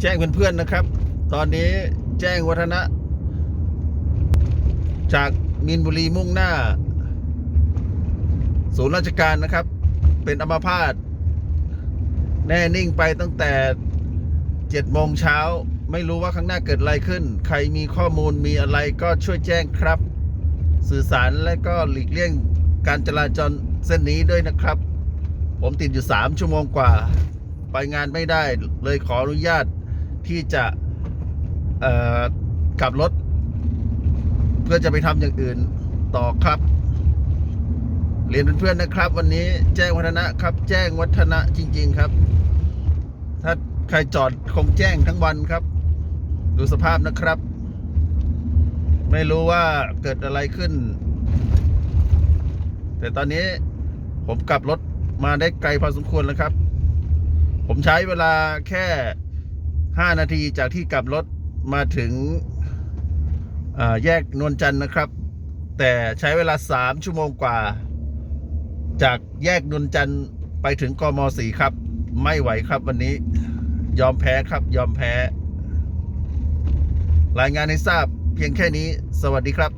แจ้งเพื่อนๆนะครับ ตอนนี้แจ้งวัฒนะ จากมีนบุรีมุ่งหน้า ศูนย์ราชการนะครับ เป็นอัมพาตแน่นิ่งไปตั้งแต่เจ็ดโมงเช้า ไม่รู้ว่าข้างหน้าเกิดอะไรขึ้น ใครมีข้อมูลมีอะไรก็ช่วยแจ้งครับ สื่อสารและก็หลีกเลี่ยงการจราจรเส้นนี้ด้วยนะครับ ผมติดอยู่สามชั่วโมงกว่า ไปงานไม่ได้เลยขออนุญาต ที่จะกลับรถ เพื่อจะไปทำอย่างอื่นต่อครับ เรียนเพื่อนๆนะครับ วันนี้แจ้งวัฒนะครับ แจ้งวัฒนะจริง ๆครับ ถ้าใครจอดคงแจ้งทั้งวันครับ ดูสภาพนะครับ ไม่รู้ว่าเกิดอะไรขึ้น แต่ตอนนี้ผมกลับรถมาได้ไกลพอสมควรแล้วครับ ผมใช้เวลาแค่ 5 นาทีจากที่กลับรถมาถึงแยกนวลจันทร์นะครับ แต่ใช้เวลา 3 ชั่วโมงกว่า จากแยกนวลจันทร์ไปถึงกมสีครับ ไม่ไหวครับวันนี้ยอมแพ้ครับยอมแพ้ รายงานให้ทราบเพียงแค่นี้ สวัสดีครับ